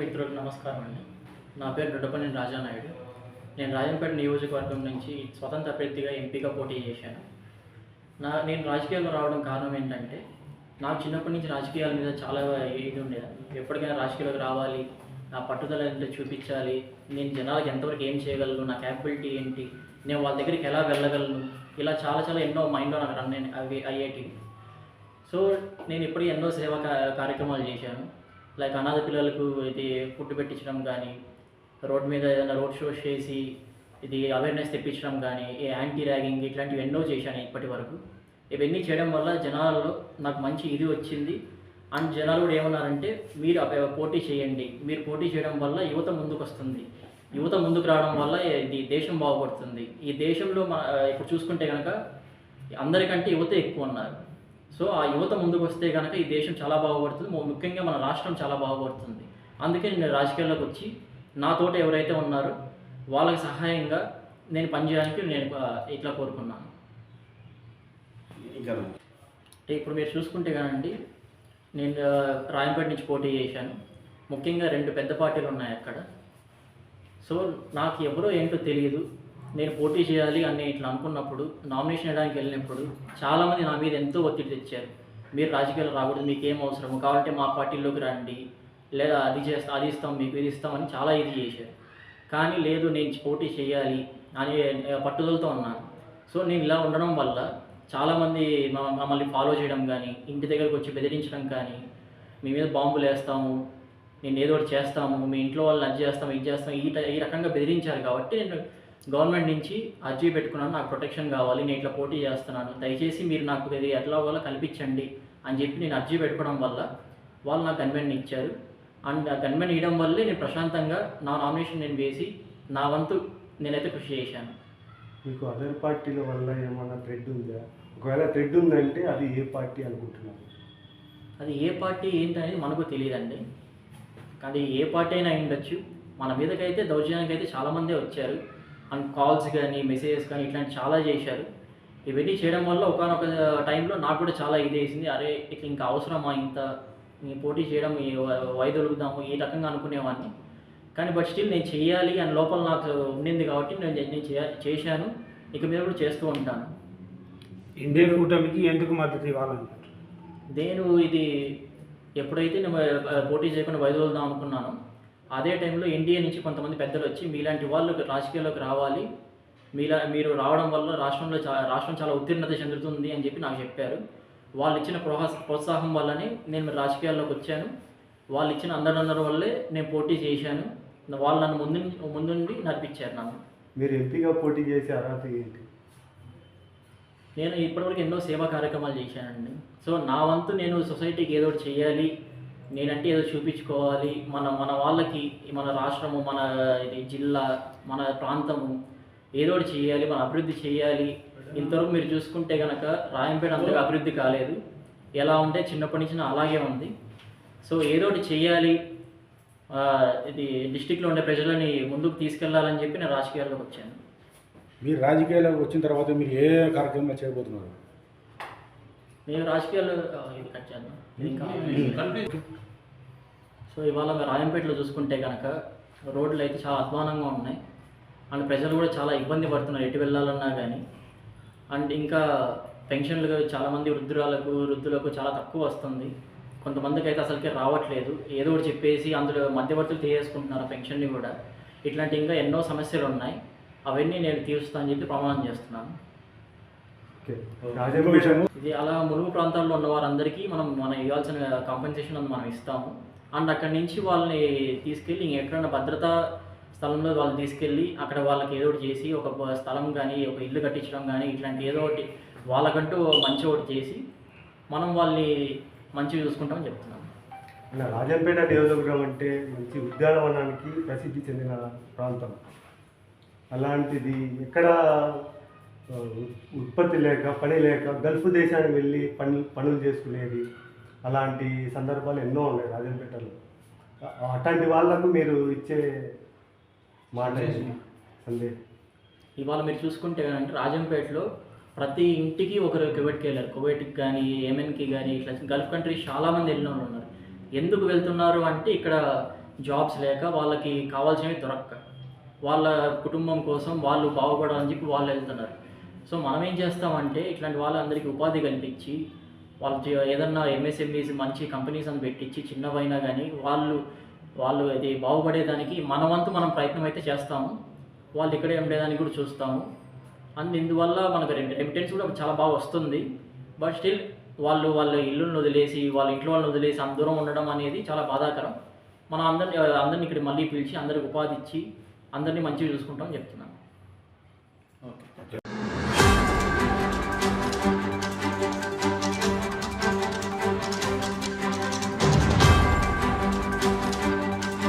మిత్రులు నమస్కారం అండి. నా పేరు దొడ్డపల్లి రాజానాయుడు. నేను రాజంపేట నియోజకవర్గం నుంచి స్వతంత్ర అభ్యర్థిగా ఎంపీగా పోటీ చేశాను. నా నేను రాజకీయాల్లో రావడం కారణం ఏంటంటే నాకు చిన్నప్పటి నుంచి రాజకీయాల మీద చాలా ఇది ఉండేది ఎప్పటికైనా రాజకీయాలకు రావాలి నా పట్టుదల ఏంటో చూపించాలి నేను జనాలకు ఎంతవరకు ఏం చేయగలను నా క్యాపబిలిటీ ఏంటి నేను వాళ్ళ దగ్గరికి ఎలా వెళ్ళగలను ఇలా చాలా చాలా ఎన్నో మైండ్లో నాకు రన్ అవి అయ్యేటివి. సో నేను ఇప్పటికీ ఎన్నో సేవా కార్యక్రమాలు చేశాను. లైక్ అనాథ పిల్లలకు ఇది ఫుడ్ పెట్టించడం కానీ రోడ్ మీద ఏదైనా రోడ్ షోస్ చేసి ఇది అవేర్నెస్ తెప్పించడం కానీ ఈ యాంటీ ర్యాగింగ్ ఇట్లాంటివి ఎన్నో చేశాను ఇప్పటి వరకు. ఇవన్నీ చేయడం వల్ల జనాలలో నాకు మంచి ఇది వచ్చింది. అండ్ జనాలు కూడా ఏమన్నారంటే మీరు పోటీ చేయండి. మీరు పోటీ చేయడం వల్ల యువత ముందుకు వస్తుంది యువత ముందుకు రావడం వల్ల ఇది దేశం బాగుపడుతుంది. ఈ దేశంలో మన ఇప్పుడు చూసుకుంటే కనుక అందరికంటే యువత ఎక్కువ ఉన్నారు. సో ఆ యువత ముందుకు వస్తే కనుక ఈ దేశం చాలా బాగుపడుతుంది. ముఖ్యంగా మన రాష్ట్రం చాలా బాగుపడుతుంది. అందుకే నేను రాజకీయాల్లోకి వచ్చి నా తోట ఎవరైతే ఉన్నారో వాళ్ళకి సహాయంగా నేను పనిచేయడానికి నేను ఇట్లా కోరుకున్నాను. అంటే ఇప్పుడు మీరు చూసుకుంటే కానండి నేను రాయంపేట నుంచి పోటీ చేశాను. ముఖ్యంగా రెండు పెద్ద పార్టీలు ఉన్నాయి అక్కడ. సో నాకు ఎవరో ఏంటో తెలియదు నేను పోటీ చేయాలి అని ఇట్లా అనుకున్నప్పుడు నామినేషన్ వేయడానికి వెళ్ళినప్పుడు చాలామంది నా మీద ఎంతో ఒత్తిడి తెచ్చారు. మీరు రాజకీయాలు రాకూడదు మీకు ఏం అవసరం కావాలంటే మా పార్టీలోకి రండి. లేదా అది చేస్తా అది ఇస్తాం మీకు ఇది ఇస్తామని చాలా ఇది చేశారు. కానీ లేదు నేను పోటీ చేయాలి అని పట్టుదలతో ఉన్నాను. సో నేను ఇలా ఉండడం వల్ల చాలామంది మమ్మల్ని ఫాలో చేయడం కానీ ఇంటి దగ్గరకు వచ్చి బెదిరించడం కానీ మీ మీద బాంబులు వేస్తాము నేను ఏదో ఒకటి చేస్తాము మీ ఇంట్లో వాళ్ళని అది చేస్తాము ఇది చేస్తాము ఈ ఈ రకంగా బెదిరించారు కాబట్టి నేను గవర్నమెంట్ నుంచి అర్జీ పెట్టుకున్నాను నాకు ప్రొటెక్షన్ కావాలి నేను ఇట్లా పోటీ చేస్తున్నాను. దయచేసి మీరు నాకు ఇది ఎట్లా వాళ్ళ కల్పించండి అని చెప్పి నేను అర్జీ పెట్టుకోవడం వల్ల వాళ్ళు నాకు గన్మెన్ ఇచ్చారు. అండ్ ఆ గన్మెన్ ఇవ్వడం వల్లే నేను ప్రశాంతంగా నా నామినేషన్ నేను వేసి నా వంతు నేనైతే కృషి చేశాను. మీకు అదర్ పార్టీల వల్ల ఏమన్నా థ్రెడ్ ఉందా? ఒకవేళ థ్రెడ్ ఉందంటే అది ఏ పార్టీ అనుకుంటున్నారు? అది ఏ పార్టీ ఏంటనేది మనకు తెలియదండి. కానీ ఏ పార్టీ అయినా అయి ఉండొచ్చు మన మీదకైతే దౌర్జన్యానికి అయితే చాలామందే వచ్చారు. అండ్ కాల్స్ కానీ మెసేజెస్ కానీ ఇట్లాంటి చాలా చేశారు. ఇవన్నీ చేయడం వల్ల ఒకనొక టైంలో నాకు కూడా చాలా ఇది వేసింది. అరే ఇట్లా ఇంకా అవసరమా ఇంత? పోటీ చేయడం వైదొలుగుదాము ఈ రకంగా అనుకునేవాడిని కానీ బట్ స్టిల్ నేను చెయ్యాలి అని లోపల నాకు ఉండింది కాబట్టి నేను నేను చేశాను. ఇక మీద కూడా చేస్తూ ఉంటాను. ఇండియన్ కూటమికి ఎందుకు మద్దతు ఇవ్వాలనుకుంటున్నారు నేను ఇది ఎప్పుడైతే నేను పోటీ చేయకుండా వైదొలుదాం అనుకున్నానో అదే టైంలో ఎన్డీఏ నుంచి కొంతమంది పెద్దలు వచ్చి మీలాంటి వాళ్ళు రాజకీయాల్లోకి రావాలి. మీలా మీరు రావడం వల్ల రాష్ట్రంలో చా రాష్ట్రం చాలా ఉత్తీర్ణత చెందుతుంది అని చెప్పి నాకు చెప్పారు. వాళ్ళు ఇచ్చిన ప్రోహా ప్రోత్సాహం వల్లనే నేను రాజకీయాల్లోకి వచ్చాను. వాళ్ళు ఇచ్చిన అందరందరి వల్లే నేను పోటీ చేశాను. వాళ్ళు నన్ను ముందు ముందుండి నడిపించారు నన్ను. మీరు ఎంపీగా పోటీ చేసే అర్హత ఏంటి? నేను ఇప్పటివరకు ఎన్నో సేవా కార్యక్రమాలు చేశానండి. సో నా వంతు నేను సొసైటీకి ఏదో చేయాలి. నేనంటే ఏదో చూపించుకోవాలి. మన మన వాళ్ళకి మన రాష్ట్రము మన ఇది జిల్లా మన ప్రాంతము ఏదో ఒకటి చేయాలి మన అభివృద్ధి చేయాలి. ఇంతవరకు మీరు చూసుకుంటే కనుక రాయంపేట అంతగా అభివృద్ధి కాలేదు. ఎలా ఉంటే చిన్నప్పటి నుంచి అలాగే ఉంది. సో ఏదో చేయాలి. ఇది డిస్టిక్లో ఉండే ప్రజలని ముందుకు తీసుకెళ్ళాలని చెప్పి నేను రాజకీయాల్లోకి వచ్చాను. మీరు రాజకీయాల్లోకి వచ్చిన తర్వాత మీరు ఏ కార్యక్రమాలు చేయబోతున్నారు? నేను రాజకీయాల్లో ఇది కట్ చేద్దాం. సో ఇవాళ రాయంపేటలో చూసుకుంటే కనుక రోడ్లు అయితే చాలా అధ్వానంగా ఉన్నాయి. అండ్ ప్రజలు కూడా చాలా ఇబ్బంది పడుతున్నారు ఎటు వెళ్ళాలన్నా కానీ అండ్ ఇంకా పెన్షన్లు చాలామంది వృద్ధురాలకు వృద్ధులకు చాలా తక్కువ వస్తుంది. కొంతమందికి అయితే అసలుకే రావట్లేదు. ఏదో ఒకటి చెప్పేసి అందులో మధ్యవర్తులు తీసేసుకుంటున్నారు పెన్షన్ని కూడా. ఇట్లాంటి ఇంకా ఎన్నో సమస్యలు ఉన్నాయి. అవన్నీ నేను తీరుస్తా అని చెప్పి ప్రమాణం చేస్తున్నాను ఓకే ఇంకో రాజంపేట విషయము ఇది అలా ములుగు ప్రాంతాల్లో ఉన్న వారందరికీ మనం మనం ఇవ్వాల్సిన కాంపెన్సేషన్ అది మనం ఇస్తాము. అండ్ అక్కడి నుంచి వాళ్ళని తీసుకెళ్ళి ఇంకెక్కడైనా భద్రతా స్థలంలో వాళ్ళు తీసుకెళ్ళి అక్కడ వాళ్ళకి ఏదో ఒకటి చేసి ఒక స్థలం కానీ ఒక ఇల్లు కట్టించడం కానీ ఇట్లాంటి ఏదో ఒకటి వాళ్ళకంటూ మంచి ఒకటి చేసి మనం వాళ్ళని మంచిగా చూసుకుంటామని చెప్తున్నాను అలా రాజంపేట నియోజకవర్గం అంటే మంచి ఉద్యానవనానికి ప్రసిద్ధి చెందిన ప్రాంతం. అలాంటిది ఎక్కడ ఉత్పత్తి లేక పని లేక గల్ఫ్ దేశానికి వెళ్ళి పని పనులు చేసుకునేది అలాంటి సందర్భాలు ఎన్నో ఉన్నాయి రాజంపేటలో అట్లాంటి వాళ్ళకు మీరు ఇచ్చే మాట? సందేశం. ఇవాళ మీరు చూసుకుంటే అంటే రాజంపేటలో ప్రతి ఇంటికి ఒకరు కువైట్కి వెళ్ళారు. కువైట్కి కానీ ఏమెన్కి కానీ ఇట్లా గల్ఫ్ కంట్రీస్ చాలామంది వెళ్ళిన వాళ్ళు ఉన్నారు. ఎందుకు వెళ్తున్నారు అంటే ఇక్కడ జాబ్స్ లేక వాళ్ళకి కావాల్సినవి దొరక్క. వాళ్ళ కుటుంబం కోసం వాళ్ళు బాగుపడాలని చెప్పి వాళ్ళు వెళ్తున్నారు. సో మనం ఏం చేస్తామంటే ఇట్లాంటి వాళ్ళందరికీ ఉపాధి కల్పించి వాళ్ళు ఏదన్నా ఎంఎస్ఎంఈస్ మంచి కంపెనీస్ అని పెట్టించి చిన్నవైనా కానీ వాళ్ళు వాళ్ళు అది బాగుపడేదానికి మన వంతు మనం ప్రయత్నం అయితే చేస్తాము. వాళ్ళు ఇక్కడే ఉండేదానికి కూడా చూస్తాము. అండ్ ఇందువల్ల మనకు రెమిటెన్స్ కూడా చాలా బాగా వస్తుంది. బట్ స్టిల్ వాళ్ళు వాళ్ళ ఇల్లుని వదిలేసి వాళ్ళ ఇంట్లో వాళ్ళని వదిలేసి అంత దూరం ఉండడం అనేది చాలా బాధాకరం. మనం అందరిని అందరిని ఇక్కడ మళ్ళీ పిలిచి అందరికి ఉపాధి ఇచ్చి అందరినీ మంచిగా చూసుకుంటాం చెప్తున్నాను. ఓకే.